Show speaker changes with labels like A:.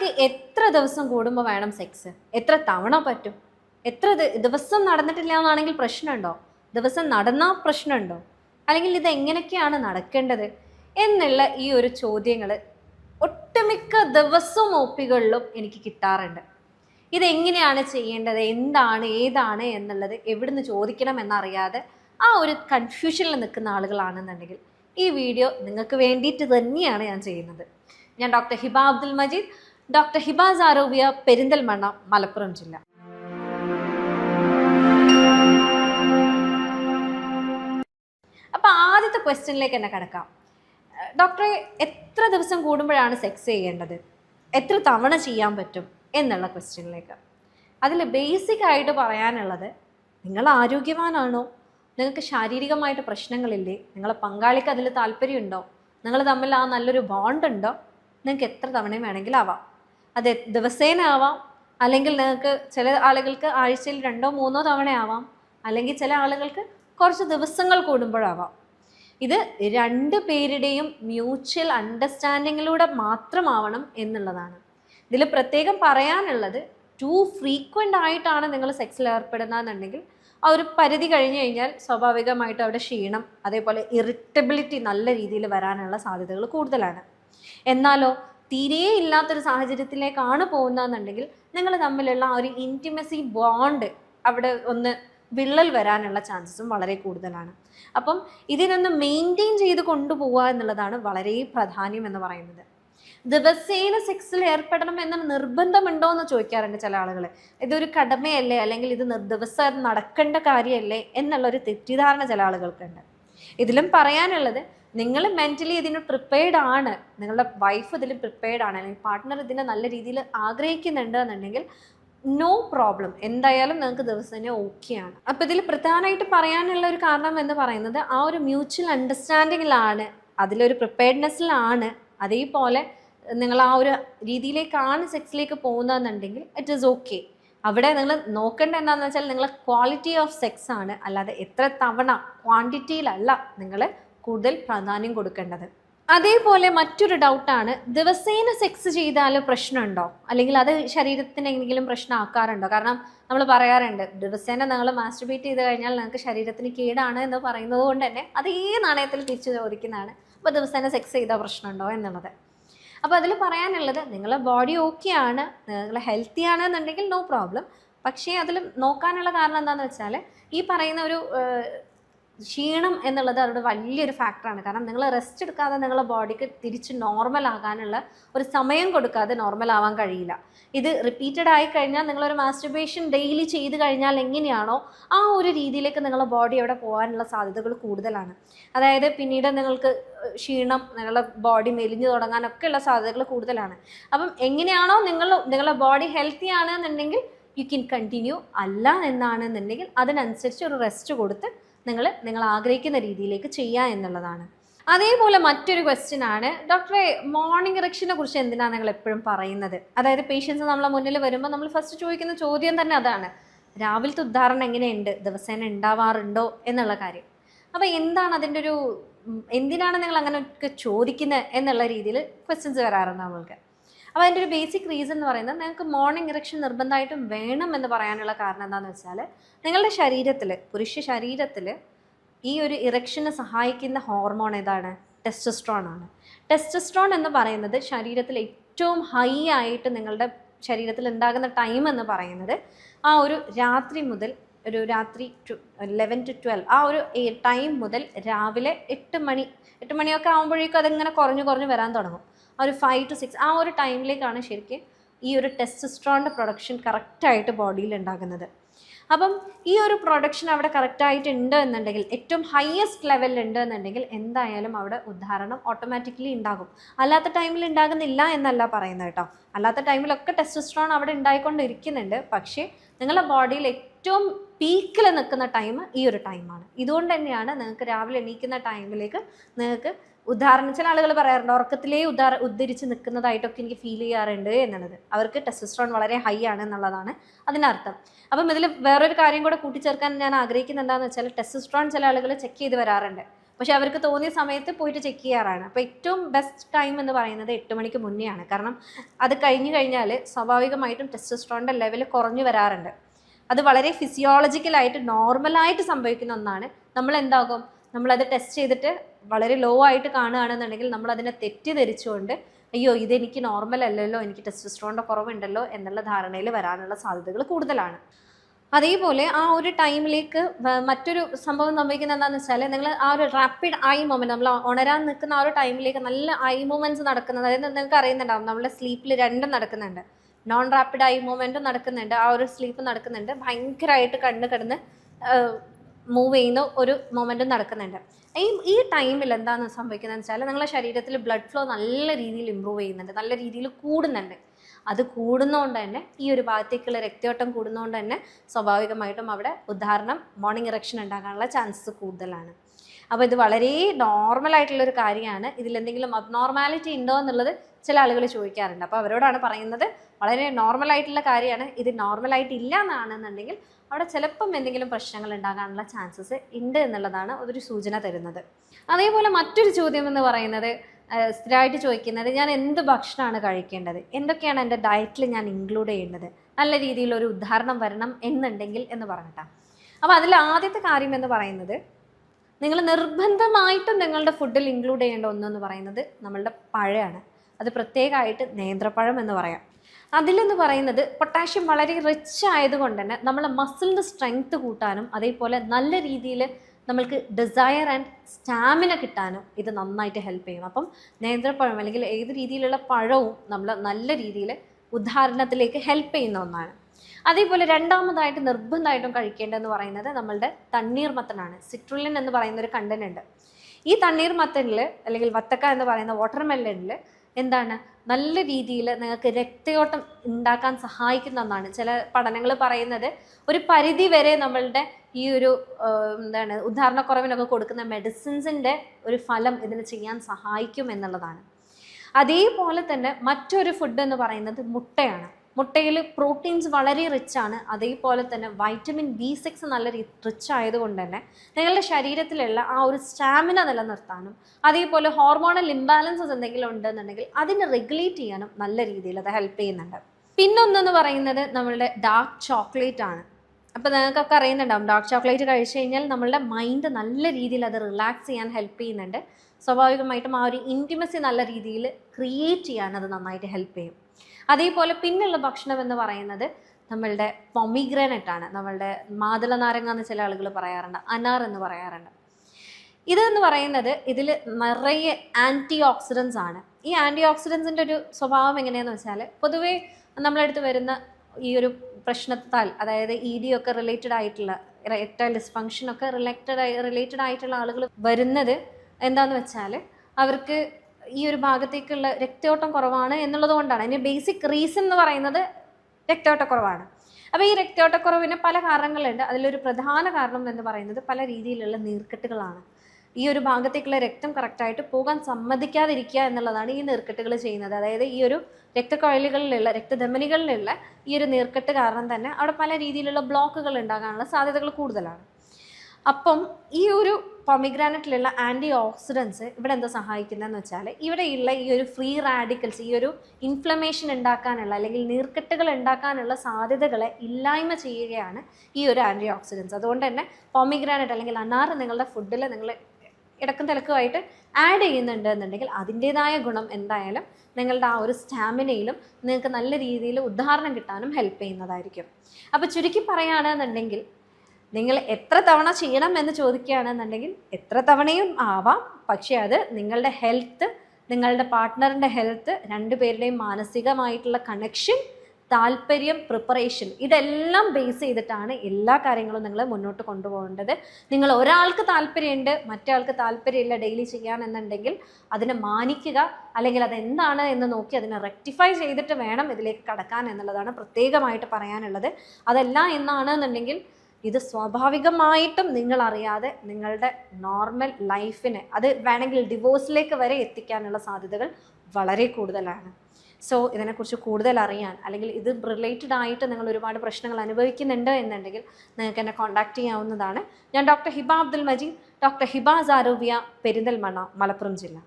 A: ഒരാൾക്ക് എത്ര ദിവസം കൂടുമ്പോൾ വേണം സെക്സ് എത്ര തവണ പറ്റും? എത്ര ദിവസം നടന്നിട്ടില്ല എന്നാണെങ്കിൽ പ്രശ്നമുണ്ടോ? ദിവസം നടന്നാൽ പ്രശ്നമുണ്ടോ? അല്ലെങ്കിൽ ഇത് എങ്ങനെയൊക്കെയാണ് നടക്കേണ്ടത്? എന്നുള്ള ഈ ഒരു ചോദ്യങ്ങൾ ഒട്ടുമിക്ക ദിവസവും ഒപ്പികളിലും എനിക്ക് കിട്ടാറുണ്ട്. ഇതെങ്ങനെയാണ് ചെയ്യേണ്ടത്? എന്താണ്? ഏതാണ്? എന്നുള്ളത് എവിടുന്ന് ചോദിക്കണം എന്നറിയാതെ ആ ഒരു കൺഫ്യൂഷനിൽ നിൽക്കുന്ന ആളുകളാണെന്നുണ്ടെങ്കിൽ ഈ വീഡിയോ നിങ്ങൾക്ക് വേണ്ടിയിട്ട് തന്നെയാണ് ഞാൻ ചെയ്യുന്നത്. ഞാൻ ഡോക്ടർ ഹിബ അബ്ദുൽ മജീദ്. ഡോക്ടർ ഹിബാസ് ആരോവ്യ പെരിന്തൽമണ്ണ മലപ്പുറം ജില്ല. അപ്പോൾ ആദ്യത്തെ ക്വസ്റ്റ്യനിലേക്ക് തന്നെ കിടക്കാം. ഡോക്ടറെ എത്ര ദിവസം കൂടുമ്പോഴാണ് സെക്സ് ചെയ്യേണ്ടത്? എത്ര തവണ ചെയ്യാൻ പറ്റും? എന്നുള്ള ക്വസ്റ്റ്യനിലേക്ക് അതിൽ ബേസിക് ആയിട്ട് പറയാനുള്ളത് നിങ്ങൾ ആരോഗ്യവാനാണോ? നിങ്ങൾക്ക് ശാരീരികമായിട്ട് പ്രശ്നങ്ങളില്ലേ? നിങ്ങളെ പങ്കാളിക്ക് അതിൽ താല്പര്യമുണ്ടോ? നിങ്ങൾ തമ്മിൽ ആ നല്ലൊരു ബോണ്ട് ഉണ്ടോ? നിങ്ങൾക്ക് എത്ര തവണയും വേണമെങ്കിലും ആവാം. അത് ദിവസേന ആവാം അല്ലെങ്കിൽ നിങ്ങൾക്ക് ചില ആളുകൾക്ക് ആഴ്ചയിൽ രണ്ടോ മൂന്നോ തവണ ആവാം അല്ലെങ്കിൽ ചില ആളുകൾക്ക് കുറച്ച് ദിവസങ്ങൾ കൂടുമ്പോഴാവാം. ഇത് രണ്ട് പേരുടെയും മ്യൂച്വൽ അണ്ടർസ്റ്റാൻഡിങ്ങിലൂടെ മാത്രമാവണം എന്നുള്ളതാണ്. ഇതിൽ പ്രത്യേകം പറയാനുള്ളത് ടു ഫ്രീക്വന്റ് ആയിട്ടാണ് നിങ്ങൾ സെക്സിൽ ഏർപ്പെടുന്നതെന്നുണ്ടെങ്കിൽ ആ ഒരു പരിധി കഴിഞ്ഞ് കഴിഞ്ഞാൽ സ്വാഭാവികമായിട്ട് അവിടെ ക്ഷീണം അതേപോലെ ഇറിറ്റബിലിറ്റി നല്ല രീതിയിൽ വരാനുള്ള സാധ്യതകൾ കൂടുതലാണ്. എന്നാലോ തീരെ ഇല്ലാത്തൊരു സാഹചര്യത്തിലേക്കാണ് പോകുന്നതെന്നുണ്ടെങ്കിൽ നിങ്ങൾ തമ്മിലുള്ള ആ ഒരു ഇന്റിമസി ബോണ്ട് അവിടെ ഒന്ന് വിള്ളൽ വരാനുള്ള ചാൻസസും വളരെ കൂടുതലാണ്. അപ്പം ഇതിനൊന്ന് മെയിന്റെയിൻ ചെയ്ത് കൊണ്ടുപോവുക എന്നുള്ളതാണ് വളരെ പ്രാധാന്യം എന്ന് പറയുന്നത്. ദിവസേന സെക്സിൽ ഏർപ്പെടണം എന്ന നിർബന്ധമുണ്ടോ എന്ന് ചോദിക്കാറുണ്ട് ചില ആളുകൾ ഇതൊരു കടമയല്ലേ? അല്ലെങ്കിൽ ഇത് ദിവസം നടക്കേണ്ട കാര്യമല്ലേ? എന്നുള്ളൊരു തെറ്റിദ്ധാരണ ചില ആളുകൾക്കുണ്ട്. ഇതിലും പറയാനുള്ളത് നിങ്ങൾ മെന്റലി ഇതിന് പ്രിപ്പയർഡ് ആണ്. നിങ്ങളുടെ വൈഫ് ഇതിൽ പ്രിപ്പയർഡ് ആണ്. അല്ലെങ്കിൽ പാർട്ട്ണർ ഇതിനെ നല്ല രീതിയിൽ ആഗ്രഹിക്കുന്നുണ്ട് എന്നുണ്ടെങ്കിൽ നോ പ്രോബ്ലം എന്തായാലും നിങ്ങൾക്ക് ദിവസേന ഓക്കെയാണ് അപ്പോൾ ഇതിൽ പ്രധാനമായിട്ട് പറയാനുള്ള ഒരു കാരണം എന്ന് പറയുന്നത് ആ ഒരു മ്യൂച്വൽ അണ്ടർസ്റ്റാൻഡിങ്ങിലാണ് അതിലൊരു പ്രിപ്പയർഡ്നെസ്സിലാണ് അതേപോലെ നിങ്ങൾ ആ ഒരു രീതിയിലേക്കാണ് സെക്സിലേക്ക് പോകുന്നതെന്നുണ്ടെങ്കിൽ ഇറ്റ് ഈസ് ഓക്കെ അവിടെ നിങ്ങൾ നോക്കേണ്ട എന്താണെന്ന് വെച്ചാൽ നിങ്ങൾ ക്വാളിറ്റി ഓഫ് സെക്സ് ആണ്. അല്ലാതെ എത്ര തവണ ക്വാണ്ടിറ്റിയിലല്ല നിങ്ങൾ കൂടുതൽ പ്രാധാന്യം കൊടുക്കേണ്ടത്. അതേപോലെ മറ്റൊരു ഡൗട്ടാണ് ദിവസേന സെക്സ് ചെയ്താൽ പ്രശ്നമുണ്ടോ? അല്ലെങ്കിൽ അത് ശരീരത്തിന് എന്തെങ്കിലും പ്രശ്നമാക്കാറുണ്ടോ? കാരണം നമ്മൾ പറയാറുണ്ട് ദിവസേന നിങ്ങൾ മാസ്റ്റർബേറ്റ് ചെയ്ത് കഴിഞ്ഞാൽ നിങ്ങൾക്ക് ശരീരത്തിന് കേടാണ് എന്ന് പറയുന്നത് കൊണ്ട് തന്നെ അതേ നാണയത്തിൽ തിരിച്ചു ചോദിക്കുന്നതാണ്. അപ്പോൾ ദിവസേന സെക്സ് ചെയ്താൽ പ്രശ്നമുണ്ടോ എന്നുള്ളത്. അപ്പോൾ അതിൽ പറയാനുള്ളത് നിങ്ങളുടെ ബോഡി ഓക്കെ ആണ് നിങ്ങൾ ഹെൽത്തി ആണ് എന്നുണ്ടെങ്കിൽ നോ പ്രോബ്ലം പക്ഷേ അതിൽ നോക്കാനുള്ള കാരണം എന്താണെന്ന് വെച്ചാൽ ഈ പറയുന്ന ഒരു ക്ഷീണം എന്നുള്ളത് അവരുടെ വലിയൊരു ഫാക്ടറാണ് കാരണം നിങ്ങൾ റെസ്റ്റ് എടുക്കാതെ നിങ്ങളെ ബോഡിക്ക് തിരിച്ച് നോർമൽ ആകാനുള്ള ഒരു സമയം കൊടുക്കാതെ നോർമൽ ആവാൻ കഴിയില്ല. ഇത് റിപ്പീറ്റഡ് ആയി കഴിഞ്ഞാൽ നിങ്ങളൊരു മാസ്റ്റർബേഷൻ ഡെയിലി ചെയ്ത് കഴിഞ്ഞാൽ എങ്ങനെയാണോ ആ ഒരു രീതിയിലേക്ക് നിങ്ങളുടെ ബോഡി അവിടെ പോകാനുള്ള സാധ്യതകൾ കൂടുതലാണ്. അതായത് പിന്നീട് നിങ്ങൾക്ക് ക്ഷീണം നിങ്ങളുടെ ബോഡി മെലിഞ്ഞു തുടങ്ങാനൊക്കെ ഉള്ള സാധ്യതകൾ കൂടുതലാണ്. അപ്പം എങ്ങനെയാണോ നിങ്ങൾ നിങ്ങളുടെ ബോഡി ഹെൽത്തി ആണെന്നുണ്ടെങ്കിൽ യു ക്യാൻ കണ്ടിന്യൂ അല്ല എന്നാണെന്നുണ്ടെങ്കിൽ അതിനനുസരിച്ച് ഒരു റെസ്റ്റ് കൊടുത്ത് നിങ്ങൾ നിങ്ങൾ ആഗ്രഹിക്കുന്ന രീതിയിലേക്ക് ചെയ്യുക എന്നുള്ളതാണ്. അതേപോലെ മറ്റൊരു ക്വസ്റ്റ്യൻ ആണ്. ഡോക്ടറെ മോർണിംഗ് ഇറക്ഷനെ കുറിച്ച് എന്തിനാണ് നിങ്ങൾ എപ്പോഴും പറയുന്നത്? അതായത് പേഷ്യൻസ് നമ്മളെ മുന്നിൽ വരുമ്പോൾ നമ്മൾ ഫസ്റ്റ് ചോദിക്കുന്ന ചോദ്യം തന്നെ അതാണ്. രാവിലത്തെ ഉദാഹരണം എങ്ങനെയുണ്ട്? ദിവസേന ഉണ്ടാവാറുണ്ടോ? എന്നുള്ള കാര്യം. അപ്പോൾ എന്താണ് അതിന്റെ ഒരു എന്തിനാണ് നിങ്ങൾ അങ്ങനെ ഒക്കെ ചോദിക്കുന്നത് എന്നുള്ള രീതിയിൽ ക്വസ്റ്റ്യൻസ് വരാറുണ്ട് നമ്മൾക്ക്. അപ്പോൾ അതിന്റെ ഒരു ബേസിക് റീസൺ എന്ന് പറയുന്നത് നിങ്ങൾക്ക് മോർണിംഗ് ഇറക്ഷൻ നിർബന്ധമായിട്ടും വേണം എന്ന് പറയാനുള്ള കാരണം എന്താണെന്ന് വെച്ചാൽ നിങ്ങളുടെ ശരീരത്തിൽ പുരുഷ ശരീരത്തിൽ ഈ ഒരു ഇറക്ഷന് സഹായിക്കുന്ന ഹോർമോൺ ഏതാണ്? ടെസ്റ്റസ്ട്രോൺ ആണ്. ടെസ്റ്റസ്ട്രോൺ എന്ന് പറയുന്നത് ശരീരത്തിൽ ഏറ്റവും ഹൈ ആയിട്ട് നിങ്ങളുടെ ശരീരത്തിൽ ഉണ്ടാകുന്ന ടൈം എന്ന് പറയുന്നത് ആ ഒരു രാത്രി മുതൽ ഒരു രാത്രി ടു ലെവൻ ടു ട്വൽവ് ആ ഒരു ടൈം മുതൽ രാവിലെ എട്ട് മണി എട്ട് മണിയൊക്കെ ആകുമ്പോഴേക്കും അതിങ്ങനെ കുറഞ്ഞു കുറഞ്ഞു വരാൻ തുടങ്ങും. ഒരു ഫൈവ് ടു സിക്സ് ആ ഒരു ടൈമിലേക്കാണ് ശരിക്കും ഈ ഒരു ടെസ്റ്റസ്ട്രോണിന്റെ പ്രൊഡക്ഷൻ കറക്റ്റായിട്ട് ബോഡിയിൽ ഉണ്ടാകുന്നത് അപ്പം ഈ ഒരു പ്രൊഡക്ഷൻ അവിടെ കറക്റ്റായിട്ട് ഉണ്ട് എന്നുണ്ടെങ്കിൽ ഏറ്റവും ഹയസ്റ്റ് ലെവലിൽ ഉണ്ട് എന്നുണ്ടെങ്കിൽ എന്തായാലും അവിടെ ഉദാഹരണം ഓട്ടോമാറ്റിക്കലി ഉണ്ടാകും അല്ലാത്ത ടൈമിൽ ഉണ്ടാകുന്നില്ല എന്നല്ല പറയുന്നത് കേട്ടോ. അല്ലാത്ത ടൈമിലൊക്കെ ടെസ്റ്റസ്ട്രോൺ അവിടെ ഉണ്ടായിക്കൊണ്ടിരിക്കുന്നുണ്ട് പക്ഷേ നിങ്ങളുടെ ബോഡിയിൽ ഏറ്റവും പീക്കിൽ നിൽക്കുന്ന ടൈം ഈ ഒരു ടൈമാണ് ഇതുകൊണ്ട് തന്നെയാണ് നിങ്ങൾക്ക് രാവിലെ എണീക്കുന്ന ടൈമിലേക്ക് നിങ്ങൾക്ക് ഉദാഹരണം ചില ആളുകൾ പറയാറുണ്ട് ഉറക്കത്തിലേ ഉദാ ഉദ്ധരിച്ച് നിൽക്കുന്നതായിട്ടൊക്കെ എനിക്ക് ഫീൽ ചെയ്യാറുണ്ട് എന്നുള്ളത്. അവർക്ക് ടെസ്റ്റസ്ട്രോൺ വളരെ ഹൈ ആണ് എന്നുള്ളതാണ് അതിനർത്ഥം. അപ്പം ഇതിൽ വേറൊരു കാര്യം കൂടെ കൂട്ടിച്ചേർക്കാൻ ഞാൻ ആഗ്രഹിക്കുന്നത് എന്താണെന്ന് വെച്ചാൽ ടെസ്റ്റസ്ട്രോൺ ചില ആളുകൾ ചെക്ക് ചെയ്ത് വരാറുണ്ട്. പക്ഷേ അവർക്ക് തോന്നിയ സമയത്ത് പോയിട്ട് ചെക്ക് ചെയ്യാറാണ്. അപ്പോൾ ഏറ്റവും ബെസ്റ്റ് ടൈം എന്ന് പറയുന്നത് എട്ട് മണിക്ക് മുന്നെയാണ്. കാരണം അത് കഴിഞ്ഞു കഴിഞ്ഞാൽ സ്വാഭാവികമായിട്ടും ടെസ്റ്റോസ്ട്രോണിന്റെ ലെവൽ കുറഞ്ഞു വരാറുണ്ട്. അത് വളരെ ഫിസിയോളജിക്കലായിട്ട് നോർമലായിട്ട് സംഭവിക്കുന്ന ഒന്നാണ്. നമ്മൾ എന്താകും നമ്മളത് ടെസ്റ്റ് ചെയ്തിട്ട് വളരെ ലോ ആയിട്ട് കാണുകയാണെന്നുണ്ടെങ്കിൽ നമ്മൾ അതിനെ തെറ്റിദ്ധരിച്ചുകൊണ്ട് അയ്യോ ഇതെനിക്ക് നോർമൽ അല്ലല്ലോ എനിക്ക് ടെസ്റ്റോസ്ട്രോണിന്റെ കുറവുണ്ടല്ലോ എന്നുള്ള ധാരണയിൽ വരാനുള്ള സാധ്യതകൾ കൂടുതലാണ്. അതേപോലെ ആ ഒരു ടൈമിലേക്ക് മറ്റൊരു സംഭവം സംഭവിക്കുന്നത് എന്താണെന്ന് വെച്ചാൽ നിങ്ങൾ ആ ഒരു റാപ്പിഡ് ഐ മൂവ്മെന്റ് നമ്മൾ ഉണരാൻ നിൽക്കുന്ന ആ ഒരു ടൈമിലേക്ക് നല്ല ഐ മൂവ്മെന്റ്സ് നടക്കുന്നത് അതായത് നിങ്ങൾക്ക് അറിയുന്നുണ്ടാവും നമ്മുടെ സ്ലീപ്പിൽ രണ്ടും നടക്കുന്നുണ്ട്. നോൺ റാപ്പിഡ് ഐ മൂവ്മെന്റും നടക്കുന്നുണ്ട് ആ ഒരു സ്ലീപ്പ് നടക്കുന്നുണ്ട് ഭയങ്കരമായിട്ട് കണ്ണ് കിടന്ന് മൂവ് ചെയ്യുന്ന ഒരു മൊമെന്റും നടക്കുന്നുണ്ട്. ഈ ഈ ടൈമിൽ എന്താണ് സംഭവിക്കുന്നത് വെച്ചാൽ നിങ്ങളുടെ ശരീരത്തിൽ ബ്ലഡ് ഫ്ലോ നല്ല രീതിയിൽ ഇമ്പ്രൂവ് ചെയ്യുന്നുണ്ട്. നല്ല രീതിയിൽ കൂടുന്നുണ്ട്. അത് കൂടുന്നതുകൊണ്ട് തന്നെ ഈ ഒരു ഭാഗത്തേക്കുള്ള രക്തയോട്ടം കൂടുന്നതുകൊണ്ട് തന്നെ സ്വാഭാവികമായിട്ടും അവിടെ ഉദാഹരണം മോർണിംഗ് ഇറക്ഷൻ ഉണ്ടാകാനുള്ള ചാൻസസ് കൂടുതലാണ്. അപ്പോൾ ഇത് വളരെ നോർമൽ ആയിട്ടുള്ളൊരു കാര്യമാണ്. ഇതിലെന്തെങ്കിലും അബ്നോർമാലിറ്റി ഉണ്ടോ എന്നുള്ളത് ചില ആളുകൾ ചോദിക്കാറുണ്ട്. അപ്പോൾ അവരോടാണ് പറയുന്നത് വളരെ നോർമൽ ആയിട്ടുള്ള കാര്യമാണ്. ഇത് നോർമൽ ആയിട്ട് ഇല്ല എന്നാണെന്നുണ്ടെങ്കിൽ അവിടെ ചിലപ്പം എന്തെങ്കിലും പ്രശ്നങ്ങൾ ഉണ്ടാകാനുള്ള ചാൻസസ് ഉണ്ട് എന്നുള്ളതാണ് ഒരു സൂചന തരുന്നത്. അതേപോലെ മറ്റൊരു ചോദ്യം എന്ന് പറയുന്നത് സ്ഥിരമായിട്ട് ചോദിക്കുന്നത് ഞാൻ എന്ത് ഭക്ഷണമാണ് കഴിക്കേണ്ടത്? എന്തൊക്കെയാണ് എന്റെ ഡയറ്റിൽ ഞാൻ ഇൻക്ലൂഡ് ചെയ്യേണ്ടത്? നല്ല രീതിയിലൊരു ഉദാഹരണം വരണം എന്നുണ്ടെങ്കിൽ എന്ന് പറഞ്ഞിട്ടാണ്. അപ്പോൾ അതിൽ ആദ്യത്തെ കാര്യം എന്ന് പറയുന്നത് നിങ്ങൾ നിർബന്ധമായിട്ടും നിങ്ങളുടെ ഫുഡിൽ ഇൻക്ലൂഡ് ചെയ്യേണ്ട ഒന്നെന്ന് പറയുന്നത് നമ്മളുടെ പഴമാണ് അത് പ്രത്യേകമായിട്ട് നേന്ത്രപ്പഴം എന്ന് പറയാം. അതിലെന്ന് പറയുന്നത് പൊട്ടാഷ്യം വളരെ റിച്ച് ആയതുകൊണ്ട് തന്നെ നമ്മളെ മസിലിന്റെ സ്ട്രെങ്ത് കൂട്ടാനും അതേപോലെ നല്ല രീതിയിൽ നമ്മൾക്ക് ഡിസയർ ആൻഡ് സ്റ്റാമിന കിട്ടാനും ഇത് നന്നായിട്ട് ഹെൽപ്പ് ചെയ്യും. അപ്പം നേന്ത്രപ്പഴം അല്ലെങ്കിൽ ഏത് രീതിയിലുള്ള പഴവും നമ്മൾ നല്ല രീതിയിൽ ഉദാഹരണത്തിലേക്ക് ഹെൽപ്പ് ചെയ്യുന്ന ഒന്നാണ്. അതേപോലെ രണ്ടാമതായിട്ട് നിർബന്ധമായിട്ടും കഴിക്കേണ്ടതെന്ന് പറയുന്നത് നമ്മളുടെ തണ്ണീർമത്തനാണ് സിട്രുലിൻ എന്ന് പറയുന്ന ഒരു കണ്ടന്റ് ഉണ്ട്. ഈ തണ്ണീർമത്തനിൽ അല്ലെങ്കിൽ വത്തക്ക എന്ന് പറയുന്ന വാട്ടർമെല്ലനിൽ എന്താണ്? നല്ല രീതിയിൽ നിങ്ങൾക്ക് രക്തയോട്ടം ഉണ്ടാക്കാൻ സഹായിക്കുന്ന ഒന്നാണ്. ചില പഠനങ്ങൾ പറയുന്നത് ഒരു പരിധി വരെ നമ്മളുടെ ഈ ഒരു എന്താണ് ഉദാഹരണക്കുറവിനൊക്കെ കൊടുക്കുന്ന മെഡിസിൻസിന്റെ ഒരു ഫലം ഇതിന് ചെയ്യാൻ സഹായിക്കും എന്നുള്ളതാണ്. അതേപോലെ തന്നെ മറ്റൊരു ഫുഡ് എന്ന് പറയുന്നത് മുട്ടയാണ്. മുട്ടയിൽ പ്രോട്ടീൻസ് വളരെ റിച്ച് ആണ്. അതേപോലെ തന്നെ വൈറ്റമിൻ ബി സിക്സ് നല്ല റിച്ച് ആയതുകൊണ്ട് തന്നെ നിങ്ങളുടെ ശരീരത്തിലുള്ള ആ ഒരു സ്റ്റാമിന നിലനിർത്താനും അതേപോലെ ഹോർമോണൽ ഇംബാലൻസസ് എന്തെങ്കിലും ഉണ്ടെന്നുണ്ടെങ്കിൽ അതിനെ റെഗുലേറ്റ് ചെയ്യാനും നല്ല രീതിയിൽ അത് ഹെൽപ്പ് ചെയ്യുന്നുണ്ട്. പിന്നൊന്നെന്ന് പറയുന്നത് നമ്മളുടെ ഡാർക്ക് ചോക്ലേറ്റ് ആണ്. അപ്പോൾ നിങ്ങൾക്കൊക്കെ അറിയുന്നുണ്ടാവും ഡാർക്ക് ചോക്ലേറ്റ് കഴിച്ചു കഴിഞ്ഞാൽ നമ്മളുടെ മൈൻഡ് നല്ല രീതിയിൽ അത് റിലാക്സ് ചെയ്യാൻ ഹെൽപ്പ് ചെയ്യുന്നുണ്ട്. സ്വാഭാവികമായിട്ടും ആ ഒരു ഇന്റിമസി നല്ല രീതിയിൽ ക്രിയേറ്റ് ചെയ്യാൻ അത് നന്നായിട്ട് ഹെൽപ്പ് ചെയ്യും. അതേപോലെ പിന്നുള്ള ഭക്ഷണം എന്ന് പറയുന്നത് നമ്മളുടെ പൊമിഗ്രാനറ്റ് ആണ്. നമ്മളുടെ മാതള നാരങ്ങ എന്ന് ചില ആളുകൾ പറയാറുണ്ട്. അനാർ എന്ന് പറയാറുണ്ട്. ഇതെന്ന് പറയുന്നത് ഇതിൽ നിറയെ ആന്റി ഓക്സിഡൻസ് ആണ്. ഈ ആന്റി ഓക്സിഡൻസിന്റെ ഒരു സ്വഭാവം എങ്ങനെയാണെന്ന് വെച്ചാൽ പൊതുവേ നമ്മളടുത്ത് വരുന്ന ഈ ഒരു പ്രശ്നത്താൽ അതായത് ഇ ഡി ഒക്കെ റിലേറ്റഡ് ആയിട്ടുള്ള എറ്റ ഡിസ്ഫങ്ഷൻ ഒക്കെ റിലേറ്റഡ് ആയി റിലേറ്റഡ് ആയിട്ടുള്ള ആളുകൾ വരുന്നത് എന്താന്ന് വെച്ചാൽ അവർക്ക് ഈ ഒരു ഭാഗത്തേക്കുള്ള രക്തയോട്ടം കുറവാണ് എന്നുള്ളത് കൊണ്ടാണ്. അതിന് ബേസിക് റീസൺ എന്ന് പറയുന്നത് രക്തയോട്ടക്കുറവാണ്. അപ്പോൾ ഈ രക്തയോട്ടക്കുറവിന് പല കാരണങ്ങളുണ്ട്. അതിലൊരു പ്രധാന കാരണം എന്ന് പറയുന്നത് പല രീതിയിലുള്ള നീർക്കെട്ടുകളാണ്. ഈ ഒരു ഭാഗത്തേക്കുള്ള രക്തം കറക്റ്റായിട്ട് പോകാൻ സമ്മതിക്കാതിരിക്കുക എന്നുള്ളതാണ് ഈ നീർക്കെട്ടുകൾ ചെയ്യുന്നത്. അതായത് ഈ ഒരു രക്തക്കൊഴലുകളിലുള്ള രക്തധമനികളിലുള്ള ഈ ഒരു നീർക്കെട്ട് കാരണം തന്നെ അവിടെ പല രീതിയിലുള്ള ബ്ലോക്കുകൾ ഉണ്ടാകാനുള്ള സാധ്യതകൾ കൂടുതലാണ്. അപ്പം ഈ ഒരു പൊമിഗ്രാനറ്റിലുള്ള ആന്റി ഓക്സിഡൻസ് ഇവിടെ എന്താ സഹായിക്കുന്നതെന്ന് വെച്ചാൽ ഇവിടെയുള്ള ഈ ഒരു ഫ്രീ റാഡിക്കൽസ് ഈ ഒരു ഇൻഫ്ലമേഷൻ ഉണ്ടാക്കാനുള്ള അല്ലെങ്കിൽ നീർക്കെട്ടുകൾ ഉണ്ടാക്കാനുള്ള സാധ്യതകളെ ഇല്ലായ്മ ചെയ്യുകയാണ് ഈ ഒരു ആന്റി ഓക്സിഡൻസ് അതുകൊണ്ട് തന്നെ പൊമിഗ്രാനറ്റ് അല്ലെങ്കിൽ അനാർ നിങ്ങളുടെ ഫുഡിൽ നിങ്ങൾ ഇടക്കും തിലക്കുമായിട്ട് ആഡ് ചെയ്യുന്നുണ്ട് എന്നുണ്ടെങ്കിൽ അതിന്റെതായ ഗുണം എന്തായാലും നിങ്ങളുടെ ആ ഒരു സ്റ്റാമിനയിലും നിങ്ങൾക്ക് നല്ല രീതിയിൽ ഉദാഹരണം കിട്ടാനും ഹെൽപ്പ് ചെയ്യുന്നതായിരിക്കും. അപ്പോൾ ചുരുക്കി പറയുകയാണെന്നുണ്ടെങ്കിൽ നിങ്ങൾ എത്ര തവണ ചെയ്യണം എന്ന് ചോദിക്കുകയാണെന്നുണ്ടെങ്കിൽ എത്ര തവണയും ആവാം. പക്ഷേ അത് നിങ്ങളുടെ ഹെൽത്ത് നിങ്ങളുടെ പാർട്ട്ണറിന്റെ ഹെൽത്ത് രണ്ടുപേരുടെയും മാനസികമായിട്ടുള്ള കണക്ഷൻ താല്പര്യം പ്രിപ്പറേഷൻ ഇതെല്ലാം ബേസ് ചെയ്തിട്ടാണ് എല്ലാ കാര്യങ്ങളും നിങ്ങൾ മുന്നോട്ട് കൊണ്ടുപോകേണ്ടത്. നിങ്ങൾ ഒരാൾക്ക് താല്പര്യമുണ്ട് മറ്റേ താല്പര്യമില്ല ഡെയിലി ചെയ്യാനെന്നുണ്ടെങ്കിൽ അതിനെ മാനിക്കുക അല്ലെങ്കിൽ അതെന്താണ് എന്ന് നോക്കി അതിനെ റെക്ടിഫൈ ചെയ്തിട്ട് വേണം ഇതിലേക്ക് കടക്കാൻ എന്നുള്ളതാണ് പ്രത്യേകമായിട്ട് പറയാനുള്ളത്. അതല്ല എന്നാണെന്നുണ്ടെങ്കിൽ ഇത് സ്വാഭാവികമായിട്ടും നിങ്ങൾ അറിയാതെ നിങ്ങളുടെ നോർമൽ ലൈഫിനെ അത് വേണമെങ്കിൽ ഡിവോഴ്സിലേക്ക് വരെ എത്തിക്കാനുള്ള സാധ്യതകൾ വളരെ കൂടുതലാണ്. സോ ഇതിനെക്കുറിച്ച് കൂടുതൽ അറിയാൻ അല്ലെങ്കിൽ ഇത് റിലേറ്റഡ് ആയിട്ട് നിങ്ങൾ ഒരുപാട് പ്രശ്നങ്ങൾ അനുഭവിക്കുന്നുണ്ട് എന്നുണ്ടെങ്കിൽ നിങ്ങൾക്ക് എന്നെ കോൺടാക്ട് ചെയ്യാവുന്നതാണ്. ഞാൻ ഡോക്ടർ ഹിബ അബ്ദുൽ മജീദ് ഡോക്ടർ ഹിബ സാരൂബിയ പെരിന്തൽമണ്ണ മലപ്പുറം ജില്ല.